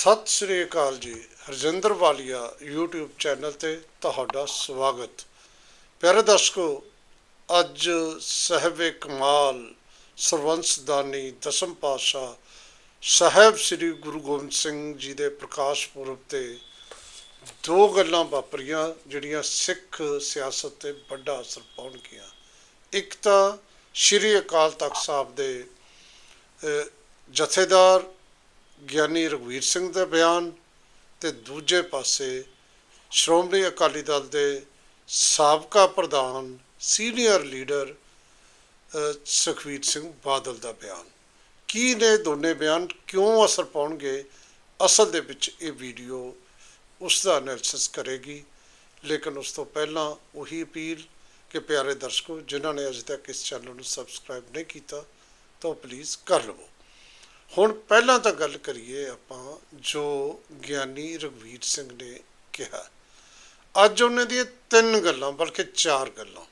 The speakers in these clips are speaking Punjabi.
ਸਤਿ ਸ੍ਰੀ ਅਕਾਲ ਜੀ। ਹਰਜਿੰਦਰ ਵਾਲੀਆ YouTube ਚੈਨਲ ਤੇ ਤੁਹਾਡਾ ਸਵਾਗਤ। ਪਿਆਰੇ ਦਰਸ਼ਕੋ, ਅੱਜ ਸਹਿਬੇ ਕਮਾਲ ਸਰਵੰਸਦਾਨੀ ਦਸਮ ਪਾਤਸ਼ਾਹ ਸਾਹਿਬ ਸ੍ਰੀ ਗੁਰੂ ਗੋਬਿੰਦ ਸਿੰਘ ਜੀ ਦੇ ਪ੍ਰਕਾਸ਼ ਪੁਰਬ ਤੇ ਦੋ ਗੱਲਾਂ ਵਾਪਰੀਆਂ, ਜਿਹੜੀਆਂ ਸਿੱਖ ਸਿਆਸਤ ਤੇ ਵੱਡਾ ਅਸਰ ਪਾਉਣਗੀਆਂ। ਇੱਕ ਤਾਂ ਸ੍ਰੀ ਅਕਾਲ ਤਖਤ ਸਾਹਿਬ ਦੇ ਜਥੇਦਾਰ ਗਿਆਨੀ ਰਘਵੀਰ ਸਿੰਘ ਦਾ ਬਿਆਨ ਤੇ ਦੂਜੇ ਪਾਸੇ ਸ਼੍ਰੋਮਣੀ ਅਕਾਲੀ ਦਲ ਦੇ ਸਾਬਕਾ ਪ੍ਰਧਾਨ ਸੀਨੀਅਰ ਲੀਡਰ ਅ, ਸੁਖਬੀਰ ਸਿੰਘ ਬਾਦਲ ਦਾ ਬਿਆਨ। ਕੀ ਨੇ ਦੋਨੇ ਬਿਆਨ ਕਿਉਂ ਅਸਰ ਪਾਉਣਗੇ? ਅਸਲ ਦੇ ਵਿੱਚ ਇਹ ਵੀਡੀਓ ਉਸ ਦਾ ਐਨਾਲਿਸਿਸ ਕਰੇਗੀ। ਲੇਕਿਨ ਉਸ ਤੋਂ ਪਹਿਲਾਂ ਉਹੀ ਅਪੀਲ ਕਿ ਪਿਆਰੇ ਦਰਸ਼ਕੋ ਜਿਨ੍ਹਾਂ ਨੇ ਅਜੇ ਤੱਕ ਇਸ ਚੈਨਲ ਨੂੰ ਸਬਸਕ੍ਰਾਈਬ ਨਹੀਂ ਕੀਤਾ ਤਾਂ ਪਲੀਜ਼ ਕਰ ਲਵੋ। ਹੁਣ ਪਹਿਲਾਂ ਤਾਂ ਗੱਲ ਕਰੀਏ ਆਪਾਂ ਜੋ ਗਿਆਨੀ ਰਘਵੀਰ ਸਿੰਘ ਨੇ ਕਿਹਾ। ਅੱਜ ਉਹਨਾਂ ਦੀਆਂ ਤਿੰਨ ਗੱਲਾਂ, ਬਲਕਿ ਚਾਰ ਗੱਲਾਂ।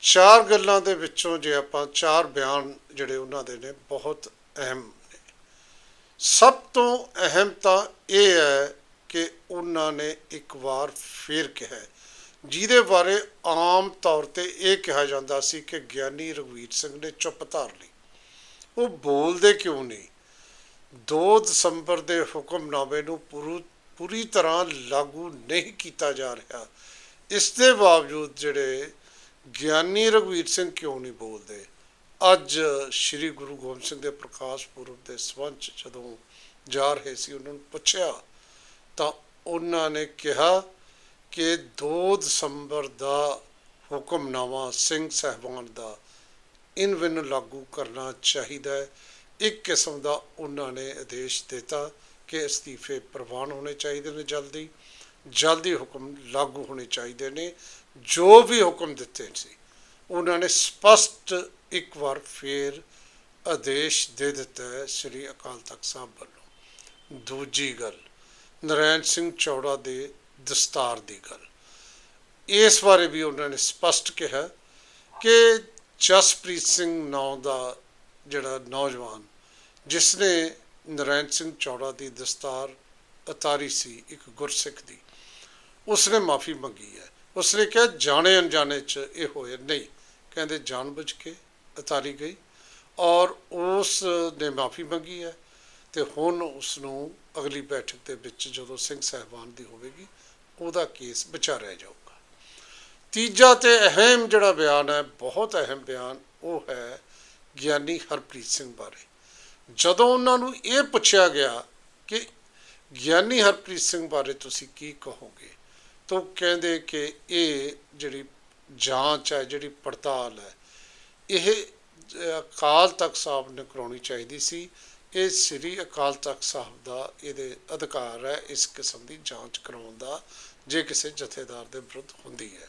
ਚਾਰ ਗੱਲਾਂ ਦੇ ਵਿੱਚੋਂ ਜੇ ਆਪਾਂ ਚਾਰ ਬਿਆਨ ਜਿਹੜੇ ਉਹਨਾਂ ਦੇ ਨੇ, ਬਹੁਤ ਅਹਿਮ ਨੇ। ਸਭ ਤੋਂ ਅਹਿਮ ਤਾਂ ਇਹ ਹੈ ਕਿ ਉਹਨਾਂ ਨੇ ਇੱਕ ਵਾਰ ਫੇਰ ਕਿਹਾ। ਜਿਹਦੇ ਬਾਰੇ ਆਮ ਤੌਰ ਤੇ ਇਹ ਕਿਹਾ ਜਾਂਦਾ ਸੀ ਕਿ ਗਿਆਨੀ ਰਘਵੀਰ ਸਿੰਘ ਨੇ ਚੁੱਪ ਧਾਰ ਲਈ। ਉਹ ਬੋਲਦੇ ਕਿਉਂ ਨਹੀਂ? 2 ਦਸੰਬਰ ਦੇ ਹੁਕਮਨਾਮੇ ਨੂੰ ਪੂਰੀ ਪੂਰੀ ਤਰ੍ਹਾਂ ਲਾਗੂ ਨਹੀਂ ਕੀਤਾ ਜਾ ਰਿਹਾ। ਇਸ ਦੇ ਬਾਵਜੂਦ ਜਿਹੜੇ ਗਿਆਨੀ ਰਘਵੀਰ ਸਿੰਘ ਕਿਉਂ ਨਹੀਂ ਬੋਲਦੇ? ਅੱਜ ਸ੍ਰੀ ਗੁਰੂ ਗੋਬਿੰਦ ਸਿੰਘ ਦੇ ਪ੍ਰਕਾਸ਼ ਪੁਰਬ ਦੇ ਸੰਬੰਧ 'ਚ ਜਦੋਂ ਜਾ ਰਹੇ ਸੀ, ਉਹਨਾਂ ਨੂੰ ਪੁੱਛਿਆ, ਤਾਂ ਉਹਨਾਂ ਨੇ ਕਿਹਾ ਕਿ 2 ਦਸੰਬਰ ਦਾ ਹੁਕਮਨਾਮਾ ਸਿੰਘ ਸਹਿਬਾਨ ਦਾ ਇਨ ਵਿਨ ਲਾਗੂ ਕਰਨਾ ਚਾਹੀਦਾ ਹੈ। ਇੱਕ ਕਿਸਮ ਦਾ ਉਹਨਾਂ ਨੇ ਆਦੇਸ਼ ਦਿੱਤਾ ਕਿ ਅਸਤੀਫੇ ਪ੍ਰਵਾਨ ਹੋਣੇ ਚਾਹੀਦੇ ਨੇ ਜਲਦੀ। ਜਲਦੀ ਹੁਕਮ ਲਾਗੂ ਹੋਣੇ ਚਾਹੀਦੇ ਨੇ। ਜੋ ਵੀ ਹੁਕਮ ਦਿੱਤੇ ਸੀ, ਉਹਨਾਂ ਨੇ ਸਪਸ਼ਟ ਇੱਕ ਵਾਰ ਫੇਰ ਆਦੇਸ਼ ਦੇ ਦਿੱਤਾ ਹੈ ਸ੍ਰੀ ਅਕਾਲ ਤਖਤ ਸਾਹਿਬ ਵੱਲੋਂ। ਦੂਜੀ ਗੱਲ, ਨਰੈਣ ਸਿੰਘ ਚੌੜਾ ਦੇ ਦਸਤਾਰ ਦੀ ਗੱਲ। ਇਸ ਬਾਰੇ ਵੀ ਉਹਨਾਂ ਨੇ ਸਪਸ਼ਟ ਕਿਹਾ ਕਿ ਜਸਪ੍ਰੀਤ ਸਿੰਘ ਨਾਂ ਦਾ ਜਿਹੜਾ ਨੌਜਵਾਨ ਜਿਸ ਨੇ ਨਰੈਣ ਸਿੰਘ ਚੌੜਾ ਦੀ ਦਸਤਾਰ ਉਤਾਰੀ ਸੀ ਇੱਕ ਗੁਰਸਿੱਖ ਦੀ, ਉਸਨੇ ਮਾਫੀ ਮੰਗੀ ਹੈ। ਉਸਨੇ ਕਿਹਾ, ਜਾਣੇ ਅਣਜਾਣੇ ਚ ਇਹ ਹੋਇਆ ਨਹੀਂ। ਕਹਿੰਦੇ, ਜਾਣਬੁੱਝ ਕੇ ਉਤਾਰੀ ਗਈ ਔਰ ਉਸ ਨੇ ਮਾਫੀ ਮੰਗੀ ਹੈ ਤੇ ਹੁਣ ਉਸ ਨੂੰ ਅਗਲੀ ਬੈਠਕ ਦੇ ਵਿੱਚ ਜਦੋਂ ਸਿੰਘ ਸਾਹਿਬਾਨ ਦੀ ਹੋਵੇਗੀ, ਉਹਦਾ ਕੇਸ ਵਿਚਾਰਿਆ ਜਾਊਗਾ ਤੀਜਾ ਤੇ ਅਹਿਮ ਜਿਹੜਾ ਬਿਆਨ ਹੈ, ਬਹੁਤ ਅਹਿਮ ਬਿਆਨ ਉਹ ਹੈ ਗਿਆਨੀ ਹਰਪ੍ਰੀਤ ਸਿੰਘ ਬਾਰੇ। ਜਦੋਂ ਉਹਨਾਂ ਨੂੰ ਇਹ ਪੁੱਛਿਆ ਗਿਆ ਕਿ ਗਿਆਨੀ ਹਰਪ੍ਰੀਤ ਸਿੰਘ ਬਾਰੇ ਤੁਸੀਂ ਕੀ ਕਹੋਗੇ, ਤਾਂ ਉਹ ਕਹਿੰਦੇ ਕਿ ਇਹ ਜਿਹੜੀ ਜਾਂਚ ਹੈ, ਜਿਹੜੀ ਪੜਤਾਲ ਹੈ, ਇਹ ਅਕਾਲ ਤਖਤ ਸਾਹਿਬ ਨੇ ਕਰਾਉਣੀ ਚਾਹੀਦੀ ਸੀ। ਇਹ ਸ੍ਰੀ ਅਕਾਲ ਤਖਤ ਸਾਹਿਬ ਦਾ ਇਹਦੇ ਅਧਿਕਾਰ ਹੈ, ਇਸ ਕਿਸਮ ਦੀ ਜਾਂਚ ਕਰਾਉਣ ਦਾ, ਜੇ ਕਿਸੇ ਜਥੇਦਾਰ ਦੇ ਵਿਰੁੱਧ ਹੁੰਦੀ ਹੈ।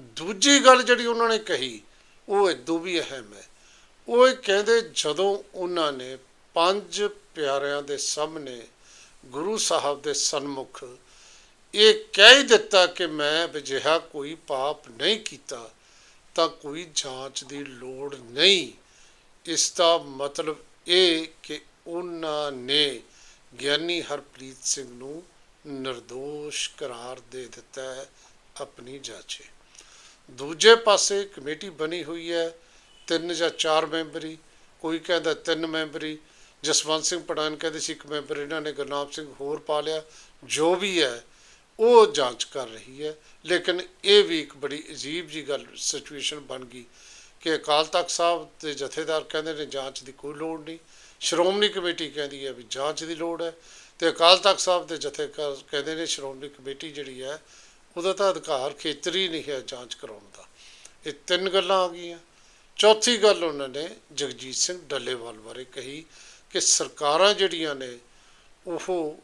ਦੂਜੀ ਗੱਲ ਜਿਹੜੀ ਉਹਨਾਂ ਨੇ ਕਹੀ, ਉਹ ਇਦੋਂ ਵੀ ਅਹਿਮ ਹੈ। ਉਹ ਇਹ ਕਹਿੰਦੇ, ਜਦੋਂ ਉਹਨਾਂ ਨੇ ਪੰਜ ਪਿਆਰਿਆਂ ਦੇ ਸਾਹਮਣੇ ਗੁਰੂ ਸਾਹਿਬ ਦੇ ਸਨਮੁਖ ਇਹ ਕਹਿ ਹੀ ਦਿੱਤਾ ਕਿ ਮੈਂ ਅਜਿਹਾ ਕੋਈ ਪਾਪ ਨਹੀਂ ਕੀਤਾ, ਤਾਂ ਕੋਈ ਜਾਂਚ ਦੀ ਲੋੜ ਨਹੀਂ। ਇਸ ਦਾ ਮਤਲਬ ਇਹ ਕਿ ਉਹਨਾਂ ਨੇ ਗਿਆਨੀ ਹਰਪ੍ਰੀਤ ਸਿੰਘ ਨੂੰ ਨਿਰਦੋਸ਼ ਕਰਾਰ ਦੇ ਦਿੱਤਾ ਹੈ ਆਪਣੀ ਜਾਂਚੇ। ਦੂਜੇ ਪਾਸੇ ਕਮੇਟੀ ਬਣੀ ਹੋਈ ਹੈ, ਤਿੰਨ ਜਾਂ ਚਾਰ ਮੈਂਬਰੀ, ਕੋਈ ਕਹਿੰਦਾ ਤਿੰਨ ਮੈਂਬਰੀ, ਜਸਵੰਤ ਸਿੰਘ ਪਠਾਨ ਕਹਿੰਦੇ ਸੀ ਇੱਕ ਮੈਂਬਰ, ਇਹਨਾਂ ਨੇ ਗੁਰਨਾਮ ਸਿੰਘ ਹੋਰ ਪਾ ਲਿਆ, ਜੋ ਵੀ ਹੈ, ਉਹ ਜਾਂਚ ਕਰ ਰਹੀ ਹੈ, ਲੇਕਿਨ ਇਹ ਵੀ ਇੱਕ ਬੜੀ ਅਜੀਬ ਜੀ ਗੱਲ ਸਿਚੁਏਸ਼ਨ ਬਣ ਗਈ ਕਿ ਅਕਾਲ ਤਖਤ ਸਾਹਿਬ ਦੇ ਜਥੇਦਾਰ ਕਹਿੰਦੇ ਨੇ ਜਾਂਚ ਦੀ ਕੋਈ ਲੋੜ ਨਹੀਂ, ਸ਼੍ਰੋਮਣੀ ਕਮੇਟੀ ਕਹਿੰਦੀ ਹੈ ਵੀ ਜਾਂਚ ਦੀ ਲੋੜ ਹੈ, ਤੇ ਅਕਾਲ ਤਖਤ ਸਾਹਿਬ ਦੇ ਜਥੇਦਾਰ ਕਹਿੰਦੇ ਨੇ ਸ਼੍ਰੋਮਣੀ ਕਮੇਟੀ ਜਿਹੜੀ ਹੈ ਉਹਦਾ ਤਾਂ ਅਧਿਕਾਰ ਖੇਤਰੀ ਨਹੀਂ ਹੈ ਜਾਂਚ ਕਰਾਉਣ ਦਾ। ਇਹ ਤਿੰਨ ਗੱਲਾਂ ਆ ਗਈਆਂ। ਚੌਥੀ ਗੱਲ ਉਹਨਾਂ ਨੇ ਜਗਜੀਤ ਸਿੰਘ ਡੱਲੇਵਾਲ ਬਾਰੇ ਕਹੀ ਕਿ ਸਰਕਾਰਾਂ ਜਿਹੜੀਆਂ ਨੇ, ਉਹ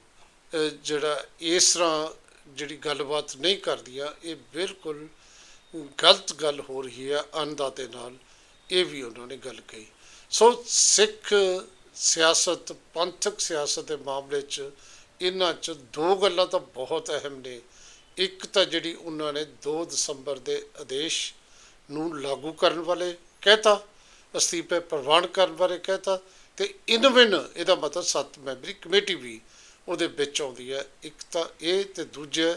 ਜਿਹੜਾ ਇਸ ਤਰ੍ਹਾਂ ਜਿਹੜੀ ਗੱਲਬਾਤ ਨਹੀਂ ਕਰਦੀਆਂ, ਇਹ ਬਿਲਕੁਲ ਗਲਤ ਗੱਲ ਹੋ ਰਹੀ ਹੈ ਅੰਨਦਾਤੇ ਨਾਲ। ਇਹ ਵੀ ਉਹਨਾਂ ਨੇ ਗੱਲ ਕਹੀ। ਸੋ ਸਿੱਖ ਸਿਆਸਤ, ਪੰਥਕ ਸਿਆਸਤ ਦੇ ਮਾਮਲੇ 'ਚ, ਇਹਨਾਂ 'ਚ ਦੋ ਗੱਲਾਂ ਤਾਂ ਬਹੁਤ ਅਹਿਮ ਨੇ। ਇੱਕ ਤਾਂ ਜਿਹੜੀ ਉਹਨਾਂ ਨੇ 2 ਦਸੰਬਰ ਦੇ ਆਦੇਸ਼ ਨੂੰ ਲਾਗੂ ਕਰਨ ਵਾਲੇ ਕਹਿਤਾ, ਅਸਤੀਫੇ ਪ੍ਰਵਾਨ ਕਰਨ ਬਾਰੇ ਕਹਿਤਾ ਤੇ ਇਨਵਿਨ ਇਹਦਾ ਮਤਲਬ ਸੱਤ ਮੈਂਬਰੀ ਕਮੇਟੀ ਵੀ ਉਹਦੇ ਵਿੱਚ ਆਉਂਦੀ ਹੈ। ਇੱਕ ਤਾਂ ਇਹ ਤੇ ਦੂਜੇ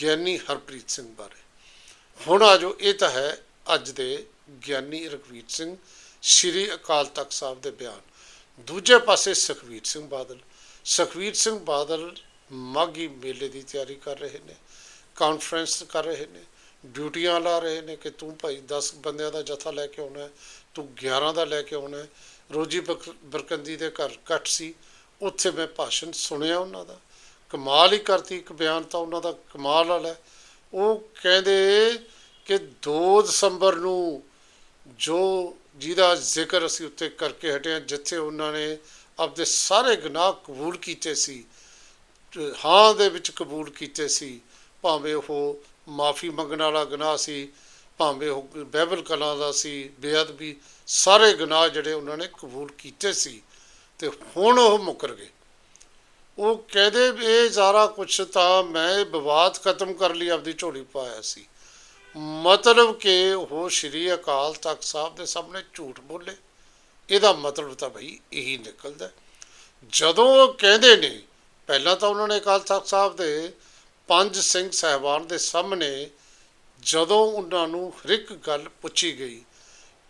ਗਿਆਨੀ ਹਰਪ੍ਰੀਤ ਸਿੰਘ ਬਾਰੇ। ਹੁਣ ਆ ਜੋ ਇਹ ਤਾਂ ਹੈ ਅੱਜ ਦੇ ਗਿਆਨੀ ਰਘਵੀਰ ਸਿੰਘ, ਸ਼੍ਰੀ ਅਕਾਲ ਤਖਤ ਸਾਹਿਬ ਦੇ ਬਿਆਨ। ਦੂਜੇ ਪਾਸੇ ਸੁਖਵੀਰ ਸਿੰਘ ਬਾਦਲ। ਸੁਖਵੀਰ ਸਿੰਘ ਬਾਦਲ ਮਾਘੀ ਮੇਲੇ ਦੀ ਤਿਆਰੀ ਕਰ ਰਹੇ ਨੇ। ਕਾਨਫਰੰਸ ਕਰ ਰਹੇ ਨੇ, ਡਿਊਟੀਆਂ ਲਾ ਰਹੇ ਨੇ ਕਿ ਤੂੰ ਭਾਈ 10 ਬੰਦਿਆਂ ਦਾ ਜਥਾ ਲੈ ਕੇ ਆਉਣਾ ਤੂੰ 11 ਦਾ ਲੈ ਕੇ ਆਉਣਾ ਰੋਜੀ ਬਕ- ਬਰਕੰਦੀ ਦੇ ਘਰ ਕੱਟ ਸੀ, ਉੱਥੇ ਮੈਂ ਭਾਸ਼ਣ ਸੁਣਿਆ ਉਹਨਾਂ ਦਾ। ਕਮਾਲ ਹੀ ਕਰਤੀ ਇੱਕ ਬਿਆਨ ਤਾਂ ਉਹਨਾਂ ਦਾ ਕਮਾਲ ਵਾਲਾ ਉਹ ਕਹਿੰਦੇ ਕਿ 2 ਦਸੰਬਰ ਨੂੰ ਜੋ ਜਿਹਦਾ ਜ਼ਿਕਰ ਅਸੀਂ ਉੱਤੇ ਕਰਕੇ ਹਟਿਆ ਜਿੱਥੇ ਉਹਨਾਂ ਨੇ ਆਪਦੇ ਸਾਰੇ ਗੁਨਾਹ ਕਬੂਲ ਕੀਤੇ ਸੀ, ਹਾਂ ਦੇ ਵਿੱਚ ਕਬੂਲ ਕੀਤੇ ਸੀ ਭਾਵੇਂ ਉਹ ਮਾਫੀ ਮੰਗਣ ਵਾਲਾ ਗੁਨਾਹ ਸੀ, ਭਾਵੇਂ ਉਹ ਬਾਈਬਲ ਕਲਾਂ ਦਾ ਸੀ, ਬੇਅਦਬੀ, ਸਾਰੇ ਗੁਨਾਹ ਜਿਹੜੇ ਉਹਨਾਂ ਨੇ ਕਬੂਲ ਕੀਤੇ ਸੀ ਤੇ ਹੁਣ ਉਹ ਮੁਕਰ ਗਏ। ਉਹ ਕਹਿੰਦੇ ਵੀ ਇਹ ਸਾਰਾ ਕੁਛ ਤਾਂ ਮੈਂ ਵਿਵਾਦ ਖਤਮ ਕਰ ਲਈ, ਆਪਦੀ ਝੋਲੀ ਪਾਇਆ ਸੀ। ਮਤਲਬ ਕਿ ਉਹ ਸ਼੍ਰੀ ਅਕਾਲ ਤਖਤ ਸਾਹਿਬ ਦੇ ਸਾਹਮਣੇ ਝੂਠ ਬੋਲੇ। ਇਹਦਾ ਮਤਲਬ ਤਾਂ ਭਈ ਇਹੀ ਨਿਕਲਦਾ। ਜਦੋਂ ਉਹ ਕਹਿੰਦੇ ਨੇ, ਪਹਿਲਾਂ ਤਾਂ ਉਹਨਾਂ ਨੇ ਅਕਾਲ ਤਖਤ ਸਾਹਿਬ ਦੇ ਪੰਜ ਸਿੰਘ ਸਹਿਬਾਨ ਦੇ ਸਾਹਮਣੇ ਜਦੋਂ ਉਹਨਾਂ ਨੂੰ ਹਰ ਇੱਕ ਗੱਲ ਪੁੱਛੀ ਗਈ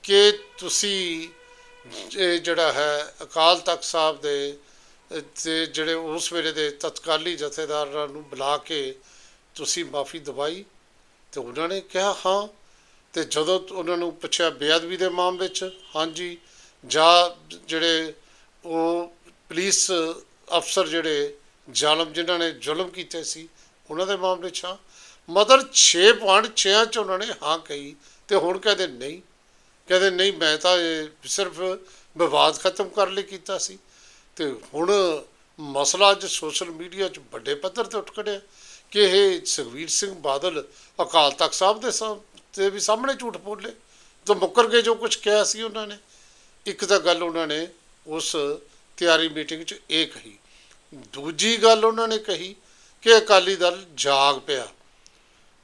ਕਿ ਤੁਸੀਂ ਇਹ ਜਿਹੜਾ ਹੈ ਅਕਾਲ ਤਖਤ ਸਾਹਿਬ ਦੇ ਅਹ, ਤੇ ਜਿਹੜੇ ਉਸ ਵੇਲੇ ਦੇ ਤਤਕਾਲੀ ਜਥੇਦਾਰਾਂ ਨੂੰ ਬੁਲਾ ਕੇ ਤੁਸੀਂ ਮਾਫੀ ਦਵਾਈ? ਤੇ ਉਹਨਾਂ ਨੇ ਕਿਹਾ ਹਾਂ। ਤੇ ਜਦੋਂ ਉਹਨਾਂ ਨੂੰ ਪੁੱਛਿਆ ਬੇਅਦਬੀ ਦੇ ਮਾਮਲੇ 'ਚ ਹਾਂਜੀ। ਜਾਂ ਜਿਹੜੇ ਉਹ ਪੁਲਿਸ ਅਫਸਰ ਜਿਹੜੇ ਜ਼ਾਲਮ ਜਿਨ੍ਹਾਂ ਨੇ ਜ਼ੁਲਮ ਕੀਤੇ ਸੀ ਉਹਨਾਂ ਦੇ ਮਾਮਲੇ 'ਚ ਹਾਂ। ਮਤਲਬ 6 ਪੁਆਇੰਟ 6 'ਚ ਉਹਨਾਂ ਨੇ ਹਾਂ ਕਹੀ ਤੇ ਹੁਣ ਕਹਿੰਦੇ ਨਹੀਂ। ਕਹਿੰਦੇ ਨਹੀਂ, ਮੈਂ ਤਾਂ ਇਹ ਸਿਰਫ ਵਿਵਾਦ ਖਤਮ ਕਰਨ ਲਈ ਕੀਤਾ ਸੀ। ਤੇ ਹੁਣ ਮਸਲਾ ਅੱਜ ਸੋਸ਼ਲ ਮੀਡੀਆ 'ਚ ਵੱਡੇ ਪੱਧਰ ਤੇ ਉੱਠ ਖੜਿਆ। ਕਿ ਇਹ ਸੁਖਵੀਰ ਸਿੰਘ ਬਾਦਲ ਅਕਾਲ ਤਖਤ ਸਾਹਿਬ ਦੇ ਸਾਹਮ- ਤੇ ਵੀ ਸਾਹਮਣੇ ਝੂਠ ਬੋਲੇ। ਤਾਂ ਮੁੱਕਰ ਕੇ ਜੋ ਕੁਝ ਕਿਹਾ ਸੀ ਉਹਨਾਂ ਨੇ। ਇੱਕ ਤਾਂ ਗੱਲ ਉਹਨਾਂ ਨੇ ਉਸ ਤਿਆਰੀ ਮੀਟਿੰਗ 'ਚ ਇਹ ਕਹੀ। ਦੂਜੀ ਗੱਲ ਉਹਨਾਂ ਨੇ ਕਹੀ ਕਿ ਅਕਾਲੀ ਦਲ ਜਾਗ ਪਿਆ।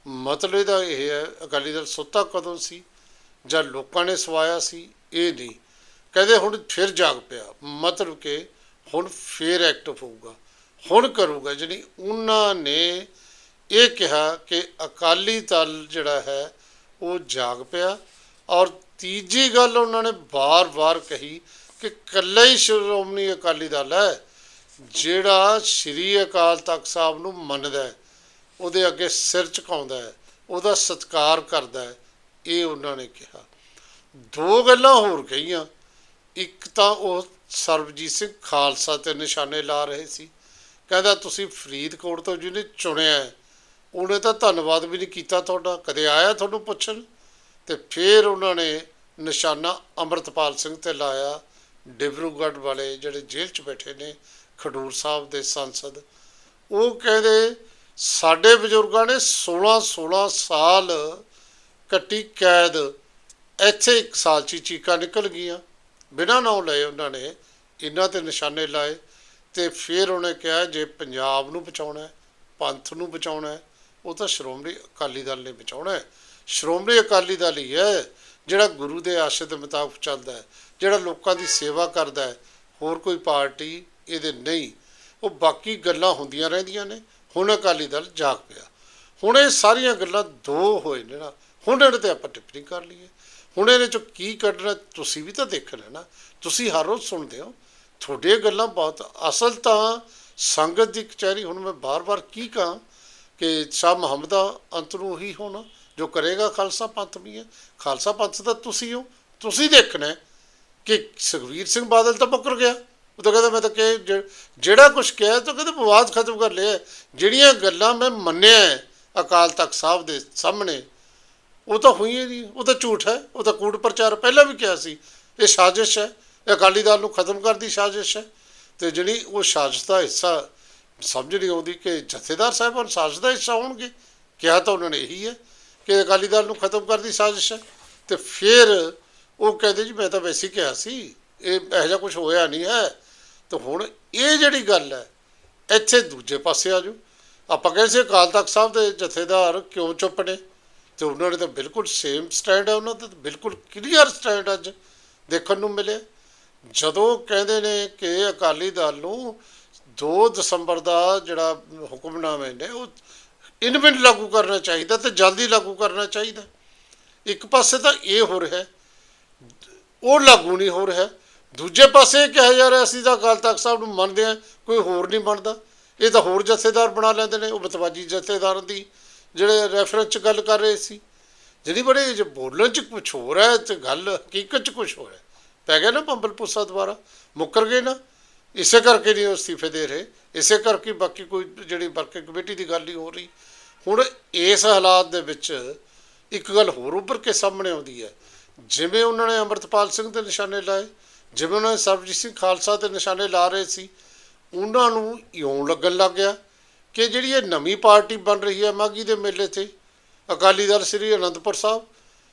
ਮਤਲਬ ਇਹਦਾ ਇਹ ਹੈ, ਅਕਾਲੀ ਦਲ ਸੁੱਤਾ ਕਦੋਂ ਸੀ? ਜਾਂ ਲੋਕਾਂ ਨੇ ਸਵਾਇਆ ਸੀ? ਇਹ ਨਹੀਂ। ਕਹਿੰਦੇ ਹੁਣ ਫਿਰ ਜਾਗ ਪਿਆ। ਮਤਲਬ ਕਿ ਹੁਣ ਫੇਰ ਐਕਟਿਵ ਹੋਊਗਾ। ਹੁਣ ਕਰੂਗਾ। ਜਿਹੜੀ ਉਹਨਾਂ ਨੇ ਇਹ ਕਿਹਾ ਕਿ ਅਕਾਲੀ ਦਲ ਜਿਹੜਾ ਹੈ, ਉਹ ਜਾਗ ਪਿਆ। ਔਰ ਤੀਜੀ ਗੱਲ ਉਹਨਾਂ ਨੇ ਬਾਰ-ਬਾਰ ਕਹੀ ਕਿ ਕੱਲਾ ਹੀ ਸ਼੍ਰੋਮਣੀ ਅਕਾਲੀ ਦਲ ਹੈ। ਜਿਹੜਾ ਸ਼੍ਰੀ ਅਕਾਲ ਤਖਤ ਸਾਹਿਬ ਨੂੰ ਮੰਨਦਾ ਉਹਦੇ ਅੱਗੇ ਸਿਰ ਝੁਕਾਉਂਦਾ ਹੈ, ਉਹਦਾ ਸਤਿਕਾਰ ਕਰਦਾ ਹੈ, ਇਹ ਉਹਨਾਂ ਨੇ ਕਿਹਾ। ਦੋ ਗੱਲਾਂ ਹੋਰ ਕਹੀਆਂ। ਇੱਕ ਤਾਂ ਉਹ ਸਰਬਜੀਤ ਸਿੰਘ ਖਾਲਸਾ ਤੇ ਨਿਸ਼ਾਨੇ ਲਾ ਰਹੇ ਸੀ। ਕਹਿੰਦਾ, ਤੁਸੀਂ ਫਰੀਦਕੋਟ ਤੋਂ ਜਿਹਨੇ ਚੁਣਿਆ ਉਹਨੇ ਤਾਂ ਧੰਨਵਾਦ ਵੀ ਨਹੀਂ ਕੀਤਾ ਤੁਹਾਡਾ। ਕਦੇ ਆਇਆ ਤੁਹਾਨੂੰ ਪੁੱਛਣ? ਤੇ ਫਿਰ ਉਹਨਾਂ ਨੇ ਨਿਸ਼ਾਨਾ ਅੰਮ੍ਰਿਤਪਾਲ ਸਿੰਘ ਤੇ ਲਾਇਆ। ਡਿਬਰੂਗੜ੍ਹ ਵਾਲੇ ਜਿਹੜੇ ਜੇਲ੍ਹ 'ਚ ਬੈਠੇ ਨੇ ਖਡੂਰ ਸਾਹਿਬ ਦੇ ਸੰਸਦ। ਉਹ ਕਹਿੰਦੇ, ਸਾਡੇ ਬਜ਼ੁਰਗਾਂ ਨੇ 16 16 ਸਾਲ ਕੱਟੀ ਕੈਦ। ਇੱਥੇ ਇੱਕ ਸਾਲ 'ਚ ਚੀਕਾਂ ਨਿਕਲ ਗਈਆਂ। ਬਿਨਾਂ ਨਾਂ ਲਏ ਉਹਨਾਂ ਨੇ ਇਹਨਾਂ ਤੇ ਨਿਸ਼ਾਨੇ ਲਾਏ ਤੇ ਫਿਰ ਉਹਨੇ ਕਿਹਾ, ਜੇ ਪੰਜਾਬ ਨੂੰ ਬਚਾਉਣਾ ਪੰਥ ਨੂੰ ਬਚਾਉਣਾ ਉਹ ਤਾਂ ਸ਼੍ਰੋਮਣੀ ਅਕਾਲੀ ਦਲ ਨੇ ਬਚਾਉਣਾ ਸ਼੍ਰੋਮਣੀ ਅਕਾਲੀ ਦਲ ਹੀ ਹੈ ਜਿਹੜਾ ਗੁਰੂ ਦੇ ਆਸ਼ੇ ਦੇ ਮੁਤਾਬਕ ਚੱਲਦਾ ਹੈ, ਜਿਹੜਾ ਲੋਕਾਂ ਦੀ ਸੇਵਾ ਕਰਦਾ ਹੈ। ਹੋਰ ਕੋਈ ਪਾਰਟੀ ਇਹਦੇ ਨਹੀਂ। ਉਹ ਬਾਕੀ ਗੱਲਾਂ ਹੁੰਦੀਆਂ ਰਹਿੰਦੀਆਂ ਨੇ। ਹੁਣ ਅਕਾਲੀ ਦਲ ਜਾਗ ਪਿਆ। ਹੁਣ ਇਹ ਸਾਰੀਆਂ ਗੱਲਾਂ ਦੋ ਹੋਏ ਨੇ ਨਾ। ਹੁਣ ਇਹਨਾਂ ਤੇ ਆਪਾਂ ਟਿੱਪਣੀ ਕਰ ਲਈਏ। ਹੁਣ ਇਹਦੇ ਚੋਂ ਕੀ ਕੱਢਣਾ ਤੁਸੀਂ ਵੀ ਤਾਂ ਦੇਖਣਾ ਹੈ ਨਾ ਤੁਸੀਂ ਹਰ ਰੋਜ਼ ਸੁਣਦੇ ਹੋ। ਤੁਹਾਡੀਆਂ ਗੱਲਾਂ ਬਹੁਤ ਅਸਲ ਤਾਂ ਸੰਗਤ ਦੀ ਕਚਹਿਰੀ। ਹੁਣ ਮੈਂ ਬਾਰ-ਬਾਰ ਕੀ ਕਹਾਂ ਕਿ ਸ਼ਾਹ ਮੁਹੰਮਦ ਦਾ ਅੰਤ ਨੂੰ ਹੀ ਹੋਣਾ, ਜੋ ਕਰੇਗਾ ਖਾਲਸਾ ਪੰਥ ਵੀ ਹੈ। ਖਾਲਸਾ ਪੰਥ ਤਾਂ ਤੁਸੀਂ ਹੋ। ਤੁਸੀਂ ਦੇਖਣਾ ਕਿ ਸੁਖਵੀਰ ਸਿੰਘ ਬਾਦਲ ਤਾਂ ਮੁੱਕਰ ਗਿਆ। ਉਹ ਤਾਂ ਕਹਿੰਦਾ, ਮੈਂ ਤਾਂ ਕਿ ਜਿਹੜਾ ਕੁਝ ਕਿਹਾ, ਤਾਂ ਕਹਿੰਦਾ ਵਿਵਾਦ ਖਤਮ ਕਰ ਲਿਆ। ਜਿਹੜੀਆਂ ਗੱਲਾਂ ਮੈਂ ਮੰਨਿਆ ਹੈ ਅਕਾਲ ਤਖਤ ਸਾਹਿਬ ਦੇ ਸਾਹਮਣੇ, ਉਹ ਤਾਂ ਹੋਈ ਹੀ ਨਹੀਂ। ਉਹ ਤਾਂ ਝੂਠ ਹੈ। ਉਹ ਤਾਂ ਕੂੜ ਪ੍ਰਚਾਰ ਪਹਿਲਾਂ ਵੀ ਕਿਹਾ ਸੀ। ਇਹ ਸਾਜ਼ਿਸ਼ ਹੈ। ਇਹ ਅਕਾਲੀ ਦਲ ਨੂੰ ਖਤਮ ਕਰਨ ਦੀ ਸਾਜ਼ਿਸ਼ ਹੈ। ਤੇ ਜਿਹੜੀ ਉਹ ਸਾਜ਼ਿਸ਼ ਦਾ ਹਿੱਸਾ ਸਮਝ ਨਹੀਂ ਆਉਂਦੀ ਕਿ ਜਥੇਦਾਰ ਸਾਹਿਬਾਨ ਸਾਜ਼ਿਸ਼ ਦਾ ਹਿੱਸਾ ਹੋਣਗੇ। ਕਿਹਾ ਤਾਂ ਉਹਨਾਂ ਨੇ ਇਹੀ ਹੈ ਕਿ ਅਕਾਲੀ ਦਲ ਨੂੰ ਖਤਮ ਕਰਨ ਦੀ ਸਾਜ਼ਿਸ਼ ਹੈ। ਤੇ ਫਿਰ ਉਹ ਕਹਿੰਦੇ ਜੀ, ਮੈਂ ਤਾਂ ਵੈਸੇ ਕਿਹਾ ਸੀ, ਇਹ ਇਹੋ ਜਿਹਾ ਕੁਝ ਹੋਇਆ ਨਹੀਂ ਹੈ। ਤੇ ਹੁਣ ਇਹ ਜਿਹੜੀ ਗੱਲ ਹੈ, ਇੱਥੇ ਦੂਜੇ ਪਾਸੇ ਆ ਜਾਓ। ਆਪਾਂ ਕਹਿੰਦੇ ਸੀ ਅਕਾਲ ਤਖਤ ਸਾਹਿਬ ਦੇ ਜਥੇਦਾਰ ਕਿਉਂ ਚੁੱਪ ਨੇ? ਤੇ ਉਹਨਾਂ ਨੇ ਤਾਂ ਬਿਲਕੁਲ ਸੇਮ ਸਟੈਂਡ ਹੈ, ਉਹਨਾਂ ਦਾ ਬਿਲਕੁਲ ਕਲੀਅਰ ਸਟੈਂਡ ਅੱਜ ਦੇਖਣ ਨੂੰ ਮਿਲਿਆ। ਜਦੋਂ ਕਹਿੰਦੇ ਨੇ ਕਿ ਅਕਾਲੀ ਦਲ ਨੂੰ 2 ਦਸੰਬਰ ਦਾ ਜਿਹੜਾ ਹੁਕਮਨਾਮੇ ਨੇ, ਉਹ ਇਨ ਮਿੰਟ ਲਾਗੂ ਕਰਨਾ ਚਾਹੀਦਾ ਤੇ ਜਲਦੀ ਲਾਗੂ ਕਰਨਾ ਚਾਹੀਦਾ। ਇੱਕ ਪਾਸੇ ਤਾਂ ਇਹ ਹੋ ਰਿਹਾ ਉਹ ਲਾਗੂ ਨਹੀਂ ਹੋ ਰਿਹਾ। ਦੂਜੇ ਪਾਸੇ ਇਹ ਕਿਹਾ ਜਾ ਰਿਹਾ, ਅਸੀਂ ਤਾਂ ਅਕਾਲ ਤਖਤ ਸਾਹਿਬ ਨੂੰ ਮੰਨਦੇ ਹਾਂ, ਕੋਈ ਹੋਰ ਨਹੀਂ ਮੰਨਦਾ। ਇਹ ਤਾਂ ਹੋਰ ਜਥੇਦਾਰ ਬਣਾ ਲੈਂਦੇ ਨੇ, ਉਹ ਬਤਵਾਜੀ ਜਥੇਦਾਰਾਂ ਦੀ, ਜਿਹੜੇ ਰੈਫਰੈਂਸ ਚ ਗੱਲ ਕਰ ਰਹੇ ਸੀ। ਜਿਹੜੀ ਬੜੇ ਜੇ ਬੋਲਣ ਚ ਕੁਝ ਹੋਰ ਹੈ ਤੇ ਗੱਲ ਹਕੀਕਤ ਚ ਕੁਝ ਹੋਰ ਹੈ ਪੈ ਗਿਆ ਨਾ ਪੰਬਲ ਪੁੱਸਾ ਦੁਆਰਾ ਮੁੱਕਰ ਗਏ ਨਾ। ਇਸੇ ਕਰਕੇ ਨਹੀਂ ਉਹ ਅਸਤੀਫੇ ਦੇ ਰਹੇ, ਇਸੇ ਕਰਕੇ ਬਾਕੀ ਕੋਈ ਜਿਹੜੀ ਵਰਕਿੰਗ ਕਮੇਟੀ ਦੀ ਗੱਲ ਨਹੀਂ ਹੋ ਰਹੀ। ਹੁਣ ਇਸ ਹਾਲਾਤ ਦੇ ਵਿੱਚ ਇੱਕ ਗੱਲ ਹੋਰ ਉੱਭਰ ਕੇ ਸਾਹਮਣੇ ਆਉਂਦੀ ਹੈ। ਜਿਵੇਂ ਉਹਨਾਂ ਨੇ ਅੰਮ੍ਰਿਤਪਾਲ ਸਿੰਘ ਦੇ ਨਿਸ਼ਾਨੇ ਲਾਏ ਜਿਵੇਂ ਉਹਨਾਂ ਨੇ ਸਰਬਜੀਤ ਸਿੰਘ ਖਾਲਸਾ 'ਤੇ ਨਿਸ਼ਾਨੇ ਲਾ ਰਹੇ ਸੀ, ਉਹਨਾਂ ਨੂੰ ਇਉਂ ਲੱਗਣ ਲੱਗ ਗਿਆ ਕਿ ਜਿਹੜੀ ਇਹ ਨਵੀਂ ਪਾਰਟੀ ਬਣ ਰਹੀ ਹੈ ਮਾਗੀ ਦੇ ਮੇਲੇ ਤੇ, ਅਕਾਲੀ ਦਲ ਸ੍ਰੀ ਅਨੰਦਪੁਰ ਸਾਹਿਬ,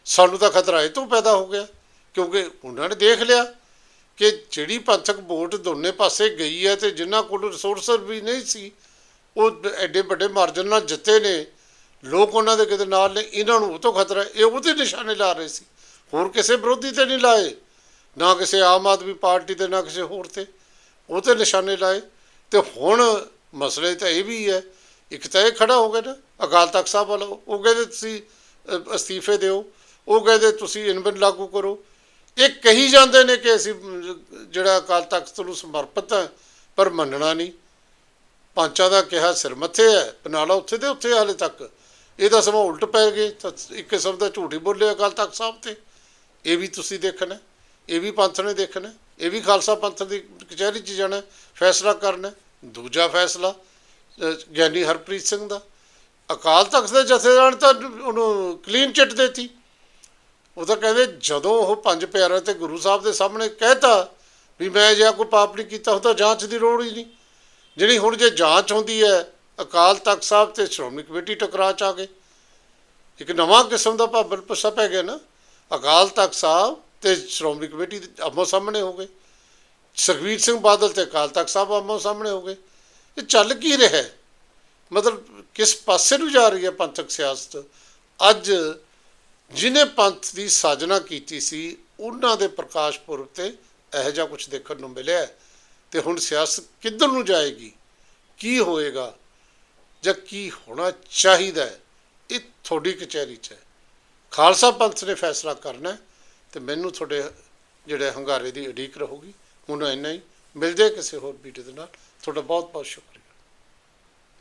ਸਾਨੂੰ ਤਾਂ ਖਤਰਾ ਇਹ ਤੋਂ ਪੈਦਾ ਹੋ ਗਿਆ, ਕਿਉਂਕਿ ਉਹਨਾਂ ਨੇ ਦੇਖ ਲਿਆ ਕਿ ਜਿਹੜੀ ਪੰਥਕ ਵੋਟ ਦੋਨੇ ਪਾਸੇ ਗਈ ਹੈ ਤੇ ਜਿਨ੍ਹਾਂ ਕੋਲ ਰਿਸੋਰਸ ਵੀ ਨਹੀਂ ਸੀ, ਉਹ ਐਡੇ ਵੱਡੇ ਮਾਰਜਨ ਨਾਲ ਜਿੱਤੇ ਨੇ, ਲੋਕ ਉਹਨਾਂ ਦੇ ਕਿਤੇ ਨਾਲ ਨੇ, ਇਹਨਾਂ ਨੂੰ ਉਹ ਤੋਂ ਖਤਰਾ, ਇਹ ਉਹਦੇ ਨਿਸ਼ਾਨੇ ਲਾ ਰਹੇ ਸੀ, ਹੋਰ ਕਿਸੇ ਵਿਰੋਧੀ ਤੇ ਨਹੀਂ ਲਾਏ। ਨਾ ਕਿਸੇ ਆਮ ਆਦਮੀ ਪਾਰਟੀ ਤੇ, ਨਾ ਕਿਸੇ ਹੋਰ ਤੇ। ਉਹ ਤੇ ਨਿਸ਼ਾਨੇ ਲਾਏ ਤੇ ਹੁਣ ਮਸਲੇ ਤਾਂ ਇਹ ਵੀ ਹੈ, ਇੱਕ ਤਾਂ ਇਹ ਖੜਾ ਹੋ ਗਿਆ ਨਾ, ਅਕਾਲ ਤਖਤ ਸਾਹਿਬ ਵੱਲੋਂ। ਉਹ ਕਹਿੰਦੇ ਤੁਸੀਂ ਅਸਤੀਫੇ ਦਿਓ। ਉਹ ਕਹਿੰਦੇ ਤੁਸੀਂ ਇਨਬਨ ਲਾਗੂ ਕਰੋ। ਇਹ ਕਹੀ ਜਾਂਦੇ ਨੇ ਕਿ ਅਸੀਂ ਜਿਹੜਾ ਅਕਾਲ ਤਖਤ ਨੂੰ ਸਮਰਪਿਤ ਹੈ, ਪਰ ਮੰਨਣਾ ਨਹੀਂ। ਪੰਚਾਂ ਦਾ ਕਿਹਾ ਸਿਰ ਮੱਥੇ ਹੈ, ਬਨਾਲਾ ਉੱਥੇ ਤੇ ਉੱਥੇ ਹਾਲੇ ਤੱਕ। ਇਹਦਾ ਸਮਾਂ ਉਲਟ ਪੈ ਗਏ ਤਾਂ ਇੱਕ ਕਿਸਮ ਦਾ ਝੂਠੀ ਬੋਲੇ ਅਕਾਲ ਤਖਤ ਸਾਹਿਬ ਤੇ। ਇਹ ਵੀ ਤੁਸੀਂ ਦੇਖਣਾ। ਇਹ ਵੀ ਪੰਥ ਨੇ ਦੇਖਣਾ, ਇਹ ਵੀ ਖਾਲਸਾ ਪੰਥ ਦੀ ਕਚਹਿਰੀ 'ਚ ਜਾਣਾ, ਫੈਸਲਾ ਕਰਨਾ, ਦੂਜਾ ਫੈਸਲਾ ਗਿਆਨੀ ਹਰਪ੍ਰੀਤ ਸਿੰਘ ਦਾ। ਅਕਾਲ ਤਖਤ ਦੇ ਜਥੇਦਾਰ ਨੇ ਤਾਂ ਉਹਨੂੰ ਕਲੀਨ ਚਿੱਟ ਦੇਤੀ। ਉਹ ਤਾਂ ਕਹਿੰਦੇ ਜਦੋਂ ਉਹ ਪੰਜ ਪਿਆਰਿਆਂ ਤੇ ਗੁਰੂ ਸਾਹਿਬ ਦੇ ਸਾਹਮਣੇ ਕਹਿਤਾ ਵੀ ਮੈਂ ਜੇ ਕੋਈ ਪਾਪ ਨਹੀਂ ਕੀਤਾ ਹੁੰਦਾ ਜਾਂਚ ਦੀ ਲੋੜ ਹੀ ਨਹੀਂ। ਜਿਹੜੀ ਹੁਣ ਜੇ ਜਾਂਚ ਹੁੰਦੀ ਹੈ, ਅਕਾਲ ਤਖਤ ਸਾਹਿਬ ਤੇ ਸ਼੍ਰੋਮਣੀ ਕਮੇਟੀ ਟਕਰਾਅ ਚ ਆ ਗਏ ਇੱਕ ਨਵਾਂ ਕਿਸਮ ਦਾ ਭਾਬਲ ਪੁੱਸਾ ਪੈ ਗਿਆ ਨਾ। ਅਕਾਲ ਤਖਤ ਸਾਹਿਬ ਤੇ ਸ਼੍ਰੋਮਣੀ ਕਮੇਟੀ ਦੇ ਆਮੋ ਸਾਹਮਣੇ ਹੋ ਗਏ। ਸੁਖਬੀਰ ਸਿੰਘ ਬਾਦਲ ਤੇ ਅਕਾਲ ਤਖਤ ਸਾਹਿਬ ਆਮੋ ਸਾਹਮਣੇ ਹੋ ਗਏ। ਇਹ ਚੱਲ ਕੀ ਰਿਹਾ ਹੈ? ਮਤਲਬ ਕਿਸ ਪਾਸੇ ਨੂੰ ਜਾ ਰਹੀ ਹੈ ਪੰਥਕ ਸਿਆਸਤ? ਅੱਜ ਜਿਨੇ ਪੰਥ ਦੀ ਸਾਜਨਾ ਕੀਤੀ ਸੀ, ਉਹਨਾਂ ਦੇ ਪ੍ਰਕਾਸ਼ ਪੁਰਬ ਤੇ ਇਹੋ ਜਿਹਾ ਕੁਝ ਦੇਖਣ ਨੂੰ ਮਿਲਿਆ ਹੈ। ਤੇ ਹੁਣ ਸਿਆਸਤ ਕਿੱਧਰ ਨੂੰ ਜਾਏਗੀ? ਕੀ ਹੋਏਗਾ? ਜਾਂ ਕੀ ਹੋਣਾ ਚਾਹੀਦਾ ਇਹ ਤੁਹਾਡੀ ਕਚਹਿਰੀ 'ਚ ਹੈ। ਖਾਲਸਾ ਪੰਥ ਨੇ ਫੈਸਲਾ ਕਰਨਾ ਹੈ। ਤੇ ਮੈਨੂੰ ਤੁਹਾਡੇ ਜਿਹੜੇ ਹੰਗਾਰੇ ਦੀ ਉਡੀਕ ਰਹੂਗੀ। ਹੁਣ ਇੰਨਾ ਹੀ। ਮਿਲਦੇ ਕਿਸੇ ਹੋਰ ਵੀਡੀਓ ਦੇ ਨਾਲ। ਤੁਹਾਡਾ ਬਹੁਤ ਬਹੁਤ ਸ਼ੁਕਰੀਆ।